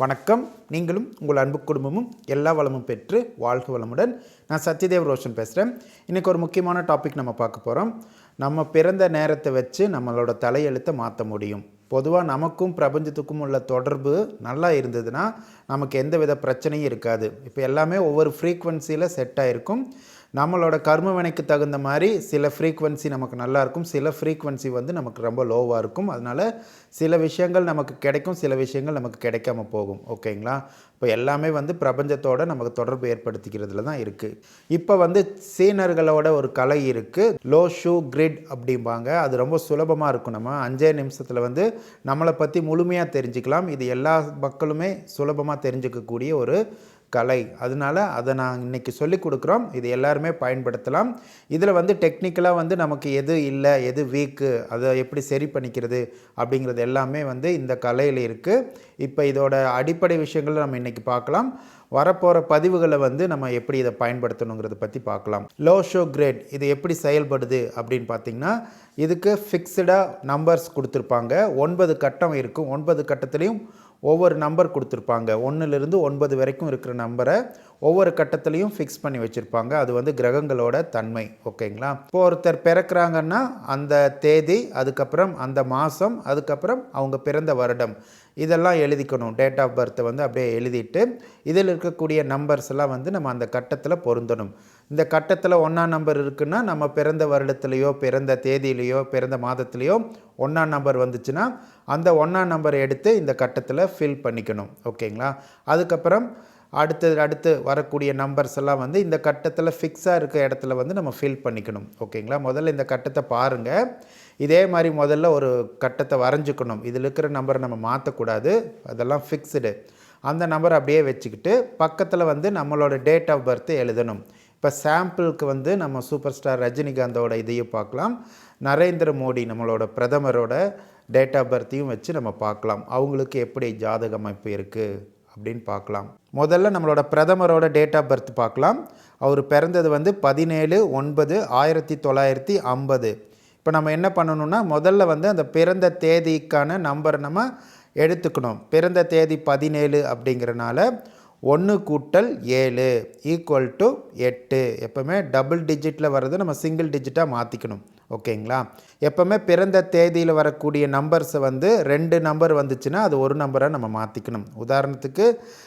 வணக்கம். நீங்களும் உங்கள் அன்பு குடும்பமும் எல்லா வளமும் பெற்று வாழ்க வளமுடன். நான் சத்யதேவ் ரோஷன் பேசுகிறேன் இன்றைக்கி ஒரு முக்கியமான டாபிக் நம்ம பார்க்க போகிறோம் நம்ம பிறந்த நேரத்தை வச்சு நம்மளோட தலையெழுத்தை மாற்ற முடியும். பொதுவாக நமக்கும் பிரபஞ்சத்துக்கும் உள்ள தொடர்பு நல்லா இருந்ததுன்னா நமக்கு எந்த வித பிரச்சனையும் இருக்காது. இப்போ எல்லாமே ஒவ்வொரு ஃப்ரீக்குவென்சியில் செட் ஆகிருக்கும் நம்மளோட கர்மவினைக்கு தகுந்த மாதிரி சில ஃப்ரீக்குவென்சி நமக்கு நல்லா இருக்கும். சில ஃப்ரீக்குவென்சி வந்து நமக்கு ரொம்ப லோவாக இருக்கும். அதனால் சில விஷயங்கள் நமக்கு கிடைக்கும் சில விஷயங்கள் நமக்கு கிடைக்காம போகும். ஓகேங்களா? இப்போ எல்லாமே வந்து பிரபஞ்சத்தோட நமக்கு தொடர்பு ஏற்படுத்திக்கிறதுல தான் இருக்குது இப்போ வந்து சீனர்களோட ஒரு கலை இருக்குது லோ ஷூ கிரிட் அப்படிம்பாங்க. அது ரொம்ப சுலபமாக இருக்கும் நம்ம. அஞ்சே நிமிஷத்தில் வந்து நம்மளை பற்றி முழுமையாக தெரிஞ்சுக்கலாம். இது எல்லா மக்களுமே சுலபமாக தெரிஞ்சுக்கக்கூடிய ஒரு கலை. அதனால அதை நான் இன்னைக்கு சொல்லி கொடுக்குறோம். இது எல்லாருமே பயன்படுத்தலாம். இதில் வந்து டெக்னிக்கலாக வந்து நமக்கு எது இல்லை எது வீக்கு அதை எப்படி சரி பண்ணிக்கிறது அப்படிங்கிறது எல்லாமே வந்து இந்த கலையில் இருக்குது இப்போ இதோட அடிப்படை விஷயங்களை நம்ம இன்றைக்கி பார்க்கலாம். வரப்போகிற பதிவுகளை வந்து நம்ம எப்படி இதை பயன்படுத்தணுங்கிறத பற்றி பார்க்கலாம். லோ ஷோ கிரேட் இது எப்படி செயல்படுது அப்படின்னு பார்த்தீங்கன்னா இதுக்கு ஃபிக்ஸ்டாக நம்பர்ஸ் கொடுத்துருப்பாங்க. ஒன்பது கட்டம் இருக்கும். ஒன்பது கட்டத்துலேயும் ஒவ்வொரு நம்பர் கொடுத்துருப்பாங்க. ஒன்றுலேருந்து ஒன்பது வரைக்கும் இருக்கிற நம்பரை ஒவ்வொரு கட்டத்துலேயும் ஃபிக்ஸ் பண்ணி வச்சுருப்பாங்க. அது வந்து கிரகங்களோட தன்மை ஓகேங்களா? இப்போ ஒருத்தர் பிறக்கிறாங்கன்னா அந்த தேதி அதுக்கப்புறம் அந்த மாதம் அதுக்கப்புறம் அவங்க பிறந்த வருடம். இதெல்லாம் எழுதிக்கணும். டேட் ஆஃப் பர்த்தை வந்து அப்படியே எழுதிட்டு இதில் இருக்கக்கூடிய நம்பர்ஸ் எல்லாம் வந்து நம்ம அந்த கட்டத்தில் பொருந்தணும். இந்த கட்டத்தில் ஒன்றாம் நம்பர் இருக்குன்னா நம்ம பிறந்த வருடத்துலேயோ பிறந்த தேதியிலையோ பிறந்த மாதத்துலேயோ ஒன்றாம் நம்பர் வந்துச்சுன்னா அந்த ஒன்றாம் நம்பரை எடுத்து இந்த கட்டத்தில் ஃபில் பண்ணிக்கணும். ஓகேங்களா? அதுக்கப்புறம் அடுத்து அடுத்து வரக்கூடிய நம்பர்ஸ் எல்லாம் வந்து இந்த கட்டத்தில் ஃபிக்ஸாக இருக்க இடத்துல வந்து நம்ம ஃபில் பண்ணிக்கணும். ஓகேங்களா? முதல்ல இந்த கட்டத்தை பாருங்கள் இதே மாதிரி முதல்ல ஒரு கட்டத்தை வரைஞ்சிக்கணும். இதில் இருக்கிற நம்பரை நம்ம மாற்றக்கூடாது அதெல்லாம் ஃபிக்ஸ்டு அந்த நம்பர் அப்படியே வச்சுக்கிட்டு பக்கத்தில் வந்து நம்மளோட டேட் ஆஃப் பர்த் எழுதணும். இப்போ சாம்பிளுக்கு வந்து நம்ம சூப்பர் ஸ்டார் ரஜினிகாந்தோட இதையும் பார்க்கலாம். நரேந்திர மோடி நம்மளோட பிரதமரோட டேட் ஆஃப் பர்த்தையும் வச்சு நம்ம பார்க்கலாம். அவங்களுக்கு எப்படி ஜாதக அமைப்பு இருக்குது அப்படின்னு பார்க்கலாம். முதல்ல நம்மளோட பிரதமரோட டேட் ஆஃப் பர்த் பார்க்கலாம். அவர் பிறந்தது வந்து பதினேழு ஒன்பது ஆயிரத்தி தொள்ளாயிரத்தி ஐம்பது. இப்போ நம்ம என்ன பண்ணணும்னா முதல்ல வந்து அந்த பிறந்த தேதிக்கான நம்பரை நம்ம எடுத்துக்கணும். பிறந்த தேதி பதினேழு அப்படிங்கிறனால ஒன்று கூட்டல் ஏழு ஈக்குவல் டு எட்டு. எப்போவுமே டபுள் டிஜிட்டில் வர்றது நம்ம சிங்கிள் டிஜிட்டாக மாற்றிக்கணும் ஓகேங்களா? எப்போவுமே பிறந்த தேதியில் வரக்கூடிய நம்பர்ஸை வந்து ரெண்டு நம்பர் வந்துச்சுன்னா அது ஒரு நம்பரை நம்ம மாற்றிக்கணும் உதாரணத்துக்கு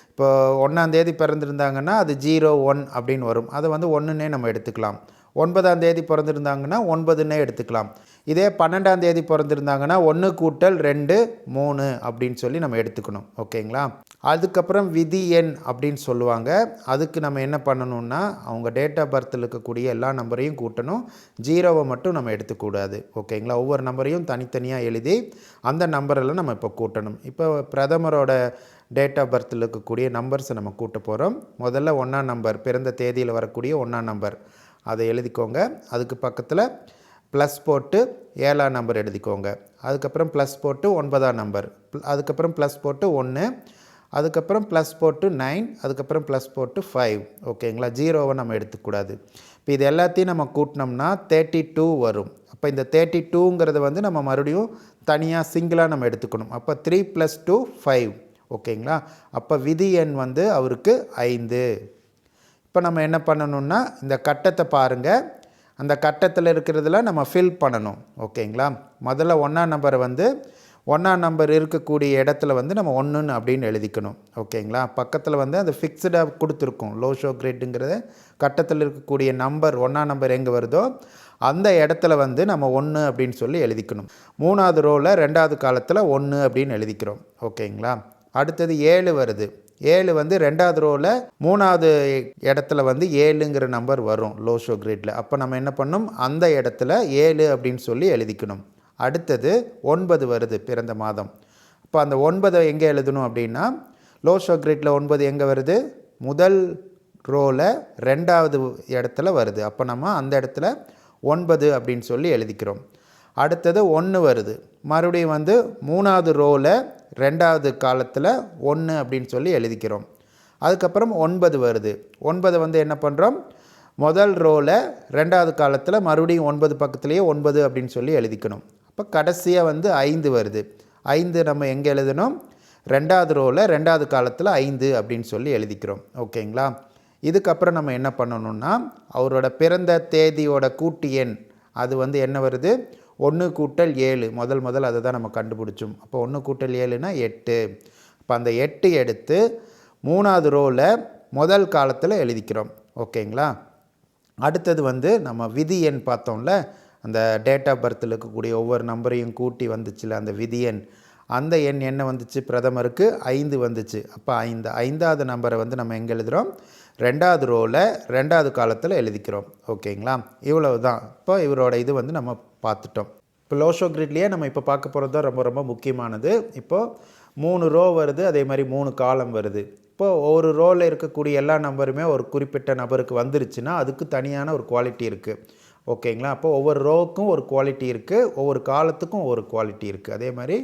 இப்போ ஒன்றாந்தேதி பிறந்திருந்தாங்கன்னா அது ஜீரோ ஒன் அப்படின்னு வரும். அதை வந்து ஒன்றுன்னே நம்ம எடுத்துக்கலாம். ஒன்பதாம் தேதி பிறந்திருந்தாங்கன்னா ஒன்பதுன்னே எடுத்துக்கலாம். இதே பன்னெண்டாம் தேதி பிறந்திருந்தாங்கன்னா ஒன்று கூட்டல் ரெண்டு மூணு அப்படின்னு சொல்லி நம்ம எடுத்துக்கணும். ஓகேங்களா? அதுக்கப்புறம் விதி எண் அப்படின்னு சொல்லுவாங்க. அதுக்கு நம்ம என்ன பண்ணணும்னா அவங்க டேட் ஆஃப் பர்த்தில் இருக்கக்கூடிய எல்லா நம்பரையும் கூட்டணும். ஜீரோவை மட்டும் நம்ம எடுத்துக்கூடாது. ஓகேங்களா? ஒவ்வொரு நம்பரையும் தனித்தனியாக எழுதி அந்த நம்பரெல்லாம் நம்ம இப்போ கூட்டணும். இப்போ பிரதமரோட டேட் ஆஃப் பர்த்தில் இருக்கக்கூடிய நம்பர்ஸை நம்ம கூட்ட போகிறோம் முதல்ல ஒன்றாம் நம்பர் பிறந்த தேதியில் வரக்கூடிய ஒன்றாம் நம்பர் அதை எழுதிக்கோங்க. அதுக்கு பக்கத்தில் ப்ளஸ் போட்டு ஏழாம் நம்பர் எழுதிக்கோங்க. அதுக்கப்புறம் ப்ளஸ் போட்டு ஒன்பதாம் நம்பர் அதுக்கப்புறம் ப்ளஸ் போட்டு ஒன்று அதுக்கப்புறம் ப்ளஸ் போட்டு நைன் அதுக்கப்புறம் ப்ளஸ் போட்டு ஃபைவ் ஓகேங்களா ஜீரோவை நம்ம எடுத்துக்கூடாது இப்போ இது எல்லாத்தையும் நம்ம கூட்டினோம்னா தேர்ட்டி டூ வரும். அப்போ இந்த தேர்ட்டி டூங்கிறத வந்து நம்ம மறுபடியும் தனியாக சிங்கிளாக நம்ம எடுத்துக்கணும். அப்போ த்ரீ ப்ளஸ் டூ ஃபைவ் ஓகேங்களா அப்போ விதி எண் வந்து அவருக்கு ஐந்து. இப்போ நம்ம என்ன பண்ணணும்னா இந்த கட்டத்தை பாருங்கள் அந்த கட்டத்தில் இருக்கிறதுல நம்ம ஃபில் பண்ணணும். ஓகேங்களா? முதல்ல ஒன்றாம் நம்பரை வந்து ஒன்றாம் நம்பர் இருக்கக்கூடிய இடத்துல வந்து நம்ம ஒன்றுன்னு அப்படின்னு எழுதிக்கணும். ஓகேங்களா? பக்கத்தில் வந்து அந்த ஃபிக்ஸ்டாக கொடுத்துருக்கும். லோ ஷோ கிரேட்டுங்கிறத கட்டத்தில் இருக்கக்கூடிய நம்பர் ஒன்றாம் நம்பர் எங்கே வருதோ அந்த இடத்துல வந்து நம்ம ஒன்று அப்படின்னு சொல்லி எழுதிக்கணும். மூணாவது ரோவில் ரெண்டாவது காலத்தில் ஒன்று அப்படின்னு எழுதிக்கிறோம். ஓகேங்களா? அடுத்தது ஏழு வருது. ஏழு வந்து ரெண்டாவது ரோவில் மூணாவது இடத்துல வந்து ஏழுங்கிற நம்பர் வரும் லோ ஷோ கிரேட்டில் அப்போ நம்ம என்ன பண்ணணும் அந்த இடத்துல ஏழு அப்படின்னு சொல்லி எழுதிக்கணும். அடுத்தது ஒன்பது வருது பிறந்த மாதம். இப்போ அந்த ஒன்பதை எங்கே எழுதணும் அப்படின்னா லோ ஷோ கிரேட்டில் ஒன்பது எங்கே வருது? முதல் ரோவில் ரெண்டாவது இடத்துல வருது. அப்போ நம்ம அந்த இடத்துல ஒன்பது அப்படின்னு சொல்லி எழுதிக்கிறோம். அடுத்தது ஒன்று வருது. மறுபடியும் வந்து மூணாவது ரோவில் ரெண்டாவது காலத்தில் ஒன்று அப்படின்னு சொல்லி எழுதிக்கிறோம். அதுக்கப்புறம் ஒன்பது வருது. ஒன்பது வந்து என்ன பண்ணுறோம் முதல் ரோவில் ரெண்டாவது காலத்தில் மறுபடியும் ஒன்பது பக்கத்துலேயே ஒன்பது அப்படின்னு சொல்லி எழுதிக்கணும். அப்போ கடைசியாக வந்து ஐந்து வருது. ஐந்து நம்ம எங்கே எழுதணும்? ரெண்டாவது ரோவில் ரெண்டாவது காலத்தில் ஐந்து அப்படின்னு சொல்லி எழுதிக்கிறோம். ஓகேங்களா? இதுக்கப்புறம் நம்ம என்ன பண்ணணும்னா அவரோட பிறந்த தேதியோட கூட்டு எண் அது வந்து என்ன வருது? ஒன்று கூட்டல் ஏழு. முதல் முதல் அதை தான் நம்ம கண்டுபிடிச்சோம். அப்போ ஒன்று கூட்டல் ஏழுனா எட்டு. அப்போ அந்த எட்டு எடுத்து மூணாவது ரோவில் முதல் காலத்தில் எழுதிக்கிறோம். ஓகேங்களா? அடுத்தது வந்து நம்ம விதி எண் பார்த்தோம்ல? அந்த டேட் ஆஃப் பர்த்தில் இருக்கக்கூடிய ஒவ்வொரு நம்பரையும் கூட்டி வந்துச்சுல அந்த விதி எண். அந்த எண் என்ன வந்துச்சு? பிரதமருக்கு ஐந்து வந்துச்சு. அப்போ ஐந்து. ஐந்தாவது நம்பரை வந்து நம்ம எங்கே எழுதுகிறோம் ரெண்டாவது ரோவில் ரெண்டாவது காலத்தில் எழுதிக்கிறோம். ஓகேங்களா? இவ்வளவு தான் இப்போ இவரோட இது வந்து நம்ம பார்த்துட்டோம். இப்போ லோஷோ கிரிட்லேயே நம்ம இப்போ பார்க்க போகிறது தான் ரொம்ப ரொம்ப முக்கியமானது. இப்போது மூணு ரோ வருது அதே மாதிரி மூணு காலம் வருது. இப்போ ஒரு ரோவில் இருக்கக்கூடிய எல்லா நம்பருமே ஒரு குறிப்பிட்ட நபருக்கு வந்துருச்சுன்னா அதுக்கு தனியான ஒரு குவாலிட்டி இருக்குது ஓகேங்களா? அப்போ ஒவ்வொரு ரோவுக்கும் ஒரு குவாலிட்டி இருக்குது ஒவ்வொரு காலத்துக்கும் ஒரு குவாலிட்டி இருக்குது அதே மாதிரி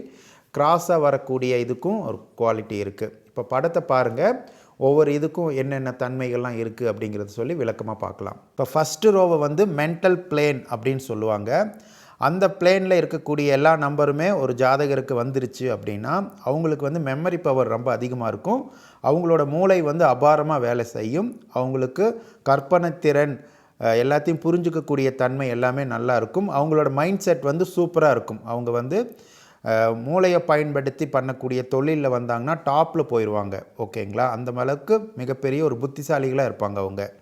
கிராஸாக வரக்கூடிய இதுக்கும் ஒரு குவாலிட்டி இருக்குது இப்போ படத்தை பாருங்கள் ஒவ்வொரு இதுக்கும் என்னென்ன தன்மைகள்லாம் இருக்குது அப்படிங்கிறத சொல்லி விளக்கமாக பார்க்கலாம். இப்போ ஃபஸ்ட்டு ரோவை வந்து மென்டல் பிளேன் அப்படின்னு சொல்லுவாங்க. அந்த பிளேனில் இருக்கக்கூடிய எல்லா நம்பருமே ஒரு ஜாதகருக்கு வந்துருச்சு அப்படின்னா அவங்களுக்கு வந்து மெமரி பவர் ரொம்ப அதிகமாக இருக்கும். அவங்களோட மூளை வந்து அபாரமாக வேலை செய்யும். அவங்களுக்கு கற்பனை திறன் எல்லாத்தையும் புரிஞ்சுக்கக்கூடிய தன்மை எல்லாமே நல்லா இருக்கும். அவங்களோட மைண்ட் செட் வந்து சூப்பராக இருக்கும். அவங்க வந்து மூளையை பயன்படுத்தி பண்ணக்கூடிய தொழிலில் வந்தாங்கன்னா டாப்பில் போயிடுவாங்க ஓகேங்களா? அந்த அளவுக்கு மிகப்பெரிய ஒரு புத்திசாலிகளாக இருப்பாங்க அவங்க.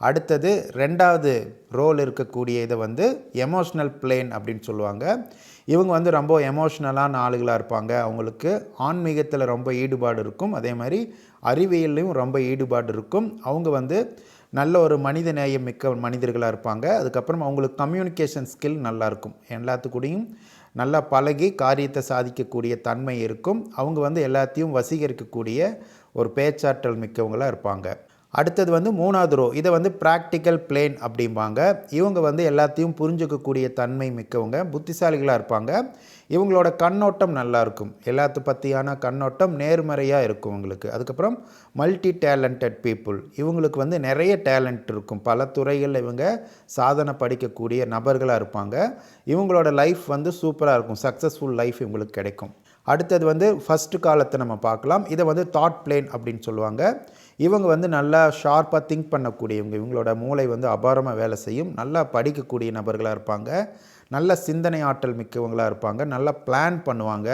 அடுத்தது ரெண்டாவது ரோல் இருக்கக்கூடிய இதை வந்து எமோஷ்னல் பிளேன் அப்படின்னு சொல்லுவாங்க. இவங்க வந்து ரொம்ப எமோஷ்னலான ஆளுகளாக இருப்பாங்க. அவங்களுக்கு ஆன்மீகத்தில் ரொம்ப ஈடுபாடு இருக்கும். அதே மாதிரி அறிவியல்லையும் ரொம்ப ஈடுபாடு இருக்கும். அவங்க வந்து நல்ல ஒரு மனித நேயம் மிக்க மனிதர்களாக இருப்பாங்க. அதுக்கப்புறம் அவங்களுக்கு கம்யூனிகேஷன் ஸ்கில் நல்லாயிருக்கும் எல்லாத்துக்கூடையும் நல்லா பழகி காரியத்தை சாதிக்கக்கூடிய தன்மை இருக்கும். அவங்க வந்து எல்லாத்தையும் வசீகரிக்கக்கூடிய ஒரு பேச்சாற்றல் மிக்கவங்களாக இருப்பாங்க. அடுத்தது வந்து மூணாவது ரோ இதை வந்து ப்ராக்டிக்கல் பிளேன் அப்படிம்பாங்க. இவங்க வந்து எல்லாத்தையும் புரிஞ்சுக்கக்கூடிய தன்மை மிக்கவங்க புத்திசாலிகளாக இருப்பாங்க. இவங்களோட கண்ணோட்டம் நல்லாயிருக்கும் எல்லாத்து பற்றியான கண்ணோட்டம் நேர்மறையாக இருக்கும் இவங்களுக்கு. அதுக்கப்புறம் மல்டி டேலண்டட் பீப்புள் இவங்களுக்கு வந்து நிறைய டேலண்ட் இருக்கும். பல துறைகளில் இவங்க சாதனை படிக்கக்கூடிய நபர்களாக இருப்பாங்க. இவங்களோட லைஃப் வந்து சூப்பராக இருக்கும். சக்ஸஸ்ஃபுல் லைஃப் இவங்களுக்கு கிடைக்கும். அடுத்தது வந்து ஃபஸ்ட்டு காலத்தை நம்ம பார்க்கலாம். இதை வந்து தாட் பிளேன் அப்படின்னு சொல்லுவாங்க. இவங்க வந்து நல்லா ஷார்ப்பாக திங்க் பண்ணக்கூடியவங்க. இவங்களோட மூளை வந்து அபாரமாக வேலை செய்யும். நல்லா படிக்கக்கூடிய நபர்களாக இருப்பாங்க. நல்ல சிந்தனை ஆற்றல் மிக்கவங்களாக இருப்பாங்க. நல்லா பிளான் பண்ணுவாங்க.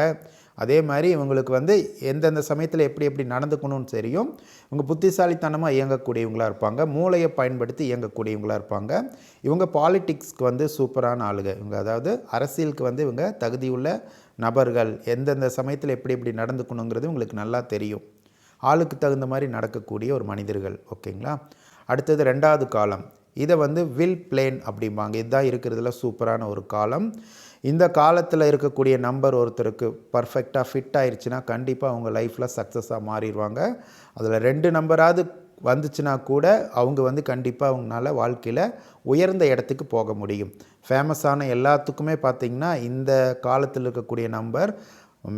அதே மாதிரி இவங்களுக்கு வந்து எந்தெந்த சமயத்தில் எப்படி எப்படி நடந்துக்கணும்னு தெரியும். இவங்க புத்திசாலித்தனமாக இயங்கக்கூடியவங்களாக இருப்பாங்க. மூளையை பயன்படுத்தி இயங்கக்கூடியவங்களாக இருப்பாங்க. இவங்க பாலிட்டிக்ஸ்க்கு வந்து சூப்பரான ஆளுங்க. இவங்க அதாவது அரசியலுக்கு வந்து இவங்க தகுதியுள்ள நபர்கள். எந்தெந்த சமயத்தில் எப்படி எப்படி நடந்துக்கணுங்கிறது இவங்களுக்கு நல்லா தெரியும். ஆளுக்கு தகுந்த மாதிரி நடக்கக்கூடிய ஒரு மனிதர்கள் ஓகேங்களா? அடுத்தது ரெண்டாவது காலம். இதை வந்து வில் பிளேன் அப்படிம்பாங்க. இதுதான் இருக்கிறதுல சூப்பரான ஒரு காலம். இந்த காலத்தில் இருக்கக்கூடிய நம்பர் ஒருத்தருக்கு பர்ஃபெக்டாக ஃபிட் ஆயிடுச்சுன்னா கண்டிப்பாக அவங்க லைஃப்பில் சக்ஸஸாக மாறிடுவாங்க. அதில் ரெண்டு நம்பராவது வந்துச்சுன்னா கூட அவங்க வந்து கண்டிப்பாக அவங்களால வாழ்க்கையில் உயர்ந்த இடத்துக்கு போக முடியும். ஃபேமஸான எல்லாத்துக்குமே பார்த்திங்கன்னா இந்த காலத்தில் இருக்கக்கூடிய நம்பர்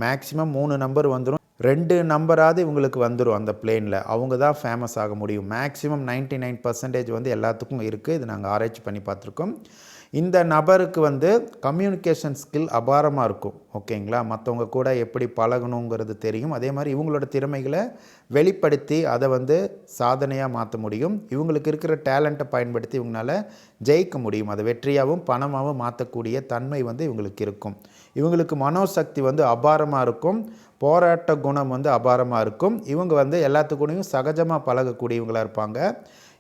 மேக்ஸிமம் மூணு நம்பர் வந்துடும் ரெண்டு நம்பராவது இவங்களுக்கு வந்துடும் அந்த பிளேனில் அவங்க தான் ஃபேமஸ் ஆக முடியும். மேக்ஸிமம் 99% நைன் பர்சன்டேஜ் வந்து எல்லாத்துக்கும் இருக்குது இது நாங்கள் ஆராய்ச்சி பண்ணி பார்த்துருக்கோம். இந்த நபருக்கு வந்து கம்யூனிகேஷன் ஸ்கில் அபாரமாக இருக்கும். ஓகேங்களா? மற்றவங்க கூட எப்படி பழகணுங்கிறது தெரியும். அதே மாதிரி இவங்களோட திறமைகளை வெளிப்படுத்தி அதை வந்து சாதனையாக மாற்ற முடியும். இவங்களுக்கு இருக்கிற டேலண்ட்டை பயன்படுத்தி இவங்களால ஜெயிக்க முடியும். அதை வெற்றியாகவும் பணமாகவும் மாற்றக்கூடிய தன்மை வந்து இவங்களுக்கு இருக்கும். இவங்களுக்கு மனோசக்தி வந்து அபாரமாக இருக்கும். போராட்ட குணம் வந்து அபாரமாக இருக்கும். இவங்க வந்து எல்லாத்துக்கூடையும் சகஜமாக பழகக்கூடியவங்களாக இருப்பாங்க.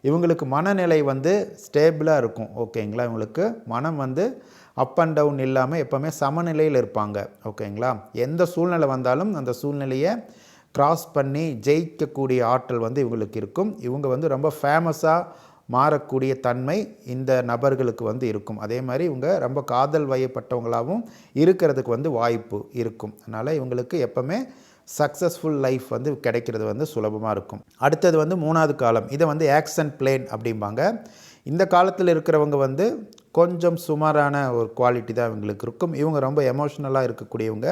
இவங்களுக்கு மனநிலை வந்து ஸ்டேபிளாக இருக்கும். ஓகேங்களா? இவங்களுக்கு மனம் வந்து அப் அண்ட் டவுன் இல்லாமல் எப்போவுமே சமநிலையில் இருப்பாங்க. ஓகேங்களா? எந்த சூழ்நிலை வந்தாலும் அந்த சூழ்நிலையை கிராஸ் பண்ணி ஜெயிக்கக்கூடிய ஆற்றல் வந்து இவங்களுக்கு இருக்கும். இவங்க வந்து ரொம்ப ஃபேமஸாக மாறக்கூடிய தன்மை இந்த நபர்களுக்கு வந்து இருக்கும். அதே மாதிரி இவங்க ரொம்ப காதல் வயப்பட்டவங்களாகவும் இருக்கிறதுக்கு வந்து வாய்ப்பு இருக்கும். அதனால் இவங்களுக்கு எப்போவுமே சக்ஸஸ்ஃபுல் லைஃப் வந்து கிடைக்கிறது வந்து சுலபமாக இருக்கும். அடுத்தது வந்து மூணாவது காலம். இதை வந்து ஆக்சன் பிளேன் அப்படிம்பாங்க. இந்த காலத்தில் இருக்கிறவங்க வந்து கொஞ்சம் சுமாரான ஒரு குவாலிட்டி தான் இவங்களுக்கு இருக்கும். இவங்க ரொம்ப எமோஷ்னலாக இருக்கக்கூடியவங்க.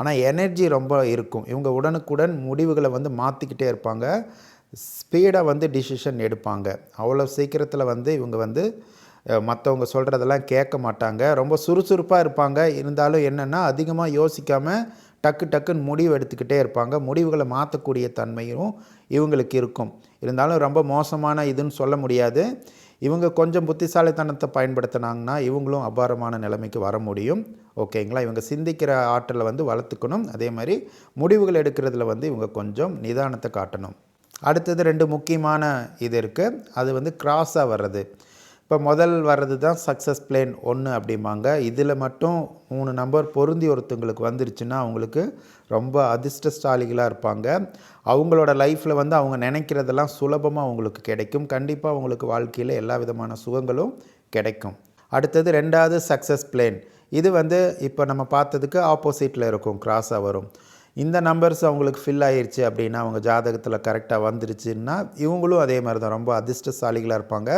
ஆனால் எனர்ஜி ரொம்ப இருக்கும். இவங்க உடனுக்குடன் முடிவுகளை வந்து மாற்றிக்கிட்டே இருப்பாங்க. ஸ்பீடாக வந்து டிசிஷன் எடுப்பாங்க. அவ்வளோ சீக்கிரத்தில் வந்து இவங்க வந்து மற்றவங்க சொல்கிறதெல்லாம் கேட்க மாட்டாங்க. ரொம்ப சுறுசுறுப்பாக இருப்பாங்க. இருந்தாலும் என்னென்னா அதிகமாக யோசிக்காமல் டக்கு டக்குன்னு முடிவு எடுத்துக்கிட்டே இருப்பாங்க. முடிவுகளை மாற்றக்கூடிய தன்மையும் இவங்களுக்கு இருக்கும். இருந்தாலும் ரொம்ப மோசமான இதுன்னு சொல்ல முடியாது. இவங்க கொஞ்சம் புத்திசாலித்தனத்தை பயன்படுத்தினாங்கன்னா இவங்களும் அபாரமான நிலைமைக்கு வர முடியும். ஓகேங்களா? இவங்க சிந்திக்கிற ஆற்றலை வந்து வளர்த்துக்கணும். அதே மாதிரி முடிவுகள் எடுக்கிறதுல வந்து இவங்க கொஞ்சம் நிதானத்தை காட்டணும். அடுத்தது ரெண்டு முக்கியமான இது இருக்குது அது வந்து கிராஸாக வர்றது. இப்போ முதல் வர்றது தான் சக்ஸஸ் பிளேன் ஒன்று அப்படிம்பாங்க. இதில் மட்டும் மூணு நம்பர் பொருந்தி ஒருத்தங்களுக்கு வந்துருச்சுன்னா அவங்களுக்கு ரொம்ப அதிர்ஷ்டசாலிகளாக இருப்பாங்க. அவங்களோட லைஃப்பில் வந்து அவங்க நினைக்கிறதெல்லாம் சுலபமாக அவங்களுக்கு கிடைக்கும். கண்டிப்பாக அவங்களுக்கு வாழ்க்கையில் எல்லா விதமான சுகங்களும் கிடைக்கும். அடுத்தது ரெண்டாவது சக்ஸஸ் பிளேன் இது வந்து இப்போ நம்ம பார்த்ததுக்கு ஆப்போசிட்டில் இருக்கும். கிராஸாக வரும். இந்த நம்பர்ஸ் அவங்களுக்கு ஃபில் ஆயிடுச்சு அப்படின்னா அவங்க ஜாதகத்தில் கரெக்டாக வந்துருச்சுன்னா இவங்களும் அதே மாதிரி தான் ரொம்ப அதிர்ஷ்டசாலிகளாக இருப்பாங்க.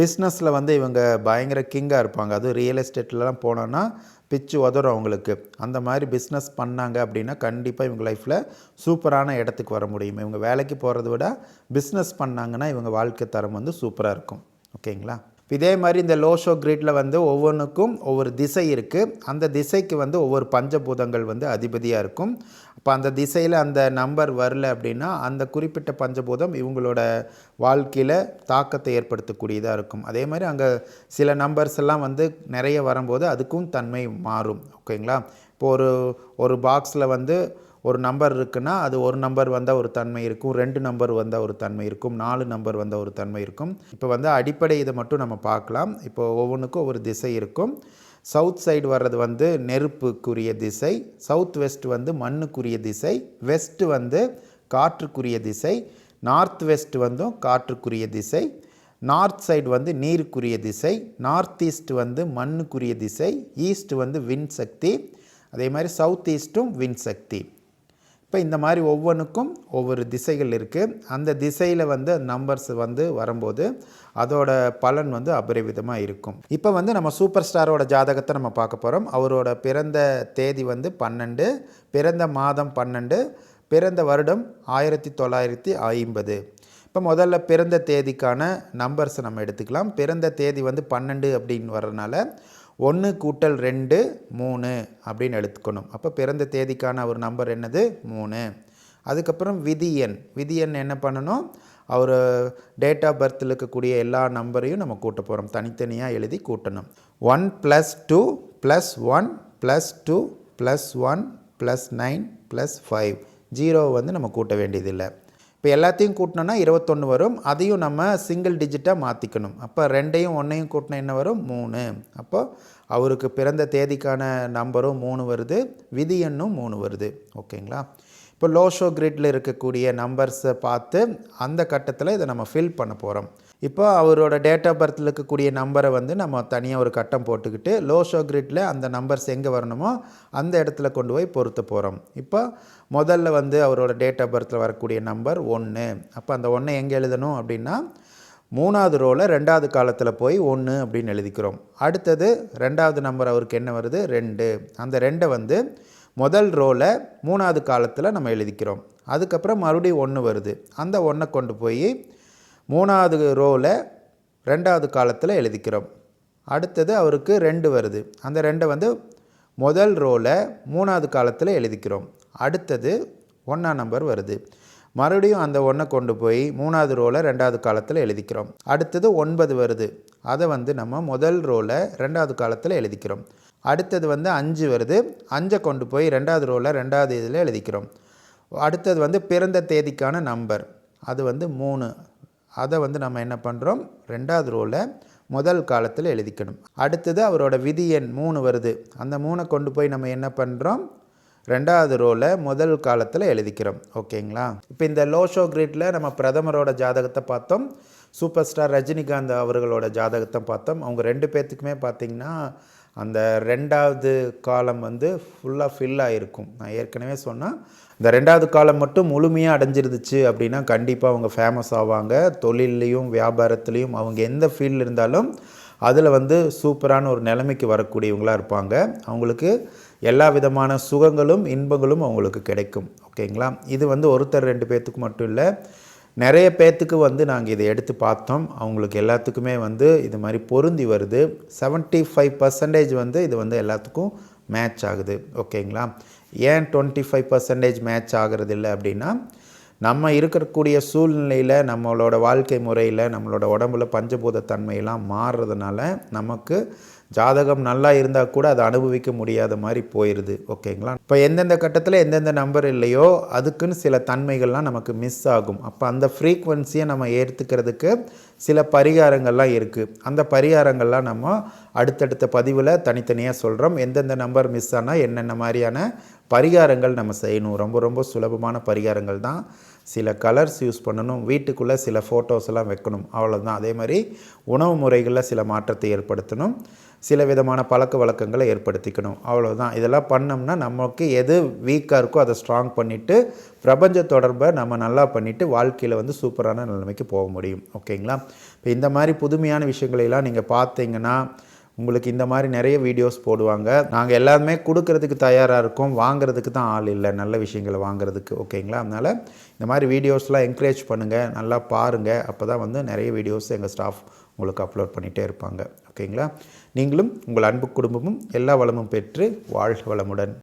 பிஸ்னஸில் வந்து இவங்க பயங்கர கிங்காக இருப்பாங்க. அதுவும் ரியல் எஸ்டேட்லலாம் போனோன்னா பிச்சு உதறும் அவங்களுக்கு. அந்த மாதிரி பிஸ்னஸ் பண்ணாங்க அப்படின்னா கண்டிப்பாக இவங்க லைஃப்பில் சூப்பரான இடத்துக்கு வர முடியும். இவங்க வேலைக்கு போகிறத விட பிஸ்னஸ் பண்ணாங்கன்னா இவங்க வாழ்க்கை தரம் வந்து சூப்பராக இருக்கும். ஓகேங்களா இதே மாதிரி இந்த லோஷோ கிரிட்டில் வந்து ஒவ்வொன்றுக்கும் ஒவ்வொரு திசை இருக்குது அந்த திசைக்கு வந்து ஒவ்வொரு பஞ்சபூதங்கள் வந்து அதிபதியாக இருக்கும். அப்போ அந்த திசையில் அந்த நம்பர் வரல அப்படின்னா அந்த குறிப்பிட்ட பஞ்சபூதம் இவங்களோட வாழ்க்கையில் தாக்கத்தை ஏற்படுத்தக்கூடியதாக இருக்கும். அதே மாதிரி அங்கே சில நம்பர்ஸ் எல்லாம் வந்து நிறைய வரும்போது அதுக்கும் தன்மை மாறும். ஓகேங்களா? இப்போ ஒரு ஒரு பாக்ஸில் வந்து ஒரு நம்பர் இருக்குன்னா அது ஒரு நம்பர் வந்தால் ஒரு தன்மை இருக்கும் ரெண்டு நம்பர் வந்தால் ஒரு தன்மை இருக்கும் நாலு நம்பர் வந்தால் ஒரு தன்மை இருக்கும். இப்போ வந்து அடிப்படை இதை மட்டும் நம்ம பார்க்கலாம். இப்போ ஒவ்வொன்றுக்கும் ஒவ்வொரு திசை இருக்கும். சவுத் சைடு வர்றது வந்து நெருப்புக்குரிய திசை சவுத் வெஸ்ட் வந்து மண்ணுக்குரிய திசை வெஸ்ட் வந்து காற்றுக்குரிய திசை நார்த் வெஸ்ட் வந்தும் காற்றுக்குரிய திசை நார்த் சைடு வந்து நீருக்குரிய திசை நார்த் ஈஸ்ட் வந்து மண்ணுக்குரிய திசை ஈஸ்ட் வந்து வின் சக்தி அதே மாதிரி சவுத் ஈஸ்ட்டும் வின் சக்தி இப்போ இந்த மாதிரி ஒவ்வொன்றுக்கும் ஒவ்வொரு திசைகள் இருக்குது அந்த திசையில் வந்து நம்பர்ஸ் வந்து வரும்போது அதோட பலன் வந்து அபரிவிதமாக இருக்கும். இப்போ வந்து நம்ம சூப்பர் ஸ்டாரோட ஜாதகத்தை நம்ம பார்க்க போகிறோம் அவரோட பிறந்த தேதி வந்து பன்னெண்டு பிறந்த மாதம் பன்னெண்டு பிறந்த வருடம் ஆயிரத்தி தொள்ளாயிரத்தி ஐம்பது. இப்போ முதல்ல பிறந்த தேதிக்கான நம்பர்ஸை நம்ம எடுத்துக்கலாம். பிறந்த தேதி வந்து பன்னெண்டு அப்படின்னு வர்றதுனால ஒன்று கூட்டல் ரெண்டு மூணு அப்படின்னு எடுத்துக்கணும் அப்போ பிறந்த தேதிக்கான ஒரு நம்பர் என்னது? மூணு. அதுக்கப்புறம் விதி எண். விதி எண் என்ன பண்ணணும்? அவர் டேட் ஆஃப் பர்த்தில் இருக்கக்கூடிய எல்லா நம்பரையும் நம்ம கூட்ட போகிறோம் தனித்தனியாக எழுதி கூட்டணும். One plus two plus one plus two plus one plus nine plus five zero வந்து நம்ம கூட்ட வேண்டியதில்லை. இப்போ எல்லாத்தையும் கூட்டினோன்னா இருபத்தொன்று வரும். அதையும் நம்ம சிங்கிள் டிஜிட்டாக மாற்றிக்கணும் அப்போ ரெண்டையும் ஒன்றையும் கூட்டினா என்ன வரும்? மூணு. அப்போது அவருக்கு பிறந்த தேதிக்கான நம்பரும் மூணு வருது. விதி எண்ணும் மூணு வருது. ஓகேங்களா? இப்போ லோஷோ கிரிட்டில் இருக்கக்கூடிய நம்பர்ஸை பார்த்து அந்த கட்டத்தில் இதை நம்ம ஃபில் பண்ண போகிறோம் இப்போ அவரோட டேட் ஆஃப் பர்த்தில் இருக்கக்கூடிய நம்பரை வந்து நம்ம தனியாக ஒரு கட்டம் போட்டுக்கிட்டு லோ ஷோ கிரிட்டில் அந்த நம்பர்ஸ் எங்கே வரணுமோ அந்த இடத்துல கொண்டு போய் பொருத்த போகிறோம் இப்போ முதல்ல வந்து அவரோட டேட் ஆஃப் பர்த்தில் வரக்கூடிய நம்பர் ஒன்று அப்போ அந்த ஒன்றை எங்கே எழுதணும் அப்படின்னா மூணாவது ரோவில் ரெண்டாவது காலத்தில் போய் ஒன்று அப்படின்னு எழுதிக்கிறோம். அடுத்தது ரெண்டாவது நம்பர் அவருக்கு என்ன வருது? ரெண்டு. அந்த ரெண்டை வந்து முதல் ரோவில் மூணாவது காலத்தில் நம்ம எழுதிக்கிறோம். அதுக்கப்புறம் மறுபடியும் ஒன்று வருது. அந்த ஒன்றை கொண்டு போய் மூணாவது ரோவில் ரெண்டாவது காலத்தில் எழுதிக்கிறோம். அடுத்தது அவருக்கு ரெண்டு வருது. அந்த ரெண்டை வந்து முதல் ரோவில் மூணாவது காலத்தில் எழுதிக்கிறோம். அடுத்தது ஒன்றாம் நம்பர் வருது. மறுபடியும் அந்த ஒன்றை கொண்டு போய் மூணாவது ரோவில் ரெண்டாவது காலத்தில் எழுதிக்கிறோம். அடுத்தது ஒன்பது வருது. அதை வந்து நம்ம முதல் ரோவில் ரெண்டாவது காலத்தில் எழுதிக்கிறோம். அடுத்தது வந்து அஞ்சு வருது. அஞ்சை கொண்டு போய் ரெண்டாவது ரோவில் ரெண்டாவது இதில் எழுதிக்கிறோம். அடுத்தது வந்து பிறந்த தேதிக்கான நம்பர். அது வந்து மூணு. அதை வந்து நம்ம என்ன பண்ணுறோம் ரெண்டாவது ரோவில் முதல் காலத்தில் எழுதிக்கணும். அடுத்தது அவரோட விதி எண் மூணு வருது. அந்த மூணை கொண்டு போய் நம்ம என்ன பண்ணுறோம் ரெண்டாவது ரோவில் முதல் காலத்தில் எழுதிக்கிறோம். ஓகேங்களா? இப்போ இந்த லோஷோ கிரிட்டில் நம்ம பிரதமரோட ஜாதகத்தை பார்த்தோம். சூப்பர் ஸ்டார் ரஜினிகாந்த் அவர்களோட ஜாதகத்தை பார்த்தோம். அவங்க ரெண்டு பேர்த்துக்குமே பார்த்திங்கன்னா அந்த ரெண்டாவது காலம் வந்து ஃபுல்லாக ஃபில் ஆகிருக்கும் நான் ஏற்கனவே சொன்னால் இந்த ரெண்டாவது காலம் மட்டும் முழுமையாக அடைஞ்சிருந்துச்சு அப்படின்னா கண்டிப்பாக அவங்க ஃபேமஸ் ஆவாங்க. தொழில்லையும் வியாபாரத்துலேயும் அவங்க எந்த ஃபீல்டில் இருந்தாலும் அதில் வந்து சூப்பரான ஒரு நிலைமைக்கு வரக்கூடியவங்களாக இருப்பாங்க. அவங்களுக்கு எல்லா விதமான சுகங்களும் இன்பங்களும் அவங்களுக்கு கிடைக்கும். ஓகேங்களா? இது வந்து ஒருத்தர் ரெண்டு பேர்த்துக்கு மட்டும் இல்லை நிறைய பேர்த்துக்கு வந்து நாங்கள் இதை எடுத்து பார்த்தோம். அவங்களுக்கு எல்லாத்துக்குமே வந்து இது மாதிரி பொருந்தி வருது. செவன்ட்டி ஃபைவ் பர்சன்டேஜ் வந்து இது வந்து எல்லாத்துக்கும் மேட்ச் ஆகுது. ஓகேங்களா? ஏன் டுவெண்ட்டி ஃபைவ் பர்சன்டேஜ் மேட்ச் ஆகிறது இல்லை அப்படின்னா நம்ம இருக்கக்கூடிய சூழ்நிலையில் நம்மளோட வாழ்க்கை முறையில் நம்மளோட உடம்புல பஞ்சபூத தன்மையெல்லாம் மாறுறதுனால நமக்கு ஜாதகம் நல்லா இருந்தால் கூட அதை அனுபவிக்க முடியாத மாதிரி போயிடுது ஓகேங்களா? இப்போ எந்தெந்த கட்டத்தில் எந்தெந்த நம்பர் இல்லையோ அதுக்குன்னு சில தன்மைகள்லாம் நமக்கு மிஸ் ஆகும். அப்போ அந்த ஃப்ரீக்குவென்சியை நம்ம ஏற்றுக்கிறதுக்கு சில பரிகாரங்கள்லாம் இருக்குது அந்த பரிகாரங்கள்லாம் நம்ம அடுத்தடுத்த பதிவில் தனித்தனியாக சொல்கிறோம் எந்தெந்த நம்பர் மிஸ் ஆனால் என்னென்ன மாதிரியான பரிகாரங்கள் நம்ம செய்யணும். ரொம்ப ரொம்ப சுலபமான பரிகாரங்கள் தான். சில கலர்ஸ் யூஸ் பண்ணணும். வீட்டுக்குள்ளே சில ஃபோட்டோஸ் எல்லாம் வைக்கணும். அவ்வளோதான் அதே மாதிரி உணவு முறைகளில் சில மாற்றத்தை ஏற்படுத்தணும். சில விதமான பழக்க வழக்கங்களை ஏற்படுத்திக்கணும். அவ்வளோதான் இதெல்லாம் பண்ணோம்னா நமக்கு எது வீக்காக இருக்கோ அதை ஸ்ட்ராங் பண்ணிவிட்டு பிரபஞ்ச தொடர்பை நம்ம நல்லா பண்ணிவிட்டு வாழ்க்கையில் வந்து சூப்பரான நிலைமைக்கு போக முடியும். ஓகேங்களா? இப்போ இந்த மாதிரி புதுமையான விஷயங்களையெல்லாம் நீங்கள் பார்த்தீங்கன்னா உங்களுக்கு இந்த மாதிரி நிறைய வீடியோஸ் போடுவாங்க. நாங்கள் எல்லாருமே கொடுக்கறதுக்கு தயாராக இருக்கோம். வாங்குறதுக்கு தான் ஆள் இல்லை. நல்ல விஷயங்களை வாங்குறதுக்கு. ஓகேங்களா? அதனால் இந்த மாதிரி வீடியோஸ்லாம் என்கரேஜ் பண்ணுங்கள் நல்லா பாருங்கள் அப்போ தான் வந்து நிறைய வீடியோஸ் எங்கள் ஸ்டாஃப் உங்களுக்கு அப்லோட் பண்ணிகிட்டே இருப்பாங்க. ஓகேங்களா? நீங்களும் உங்கள் அன்பு குடும்பமும் எல்லா வளமும் பெற்று வாழ்க வளமுடன்.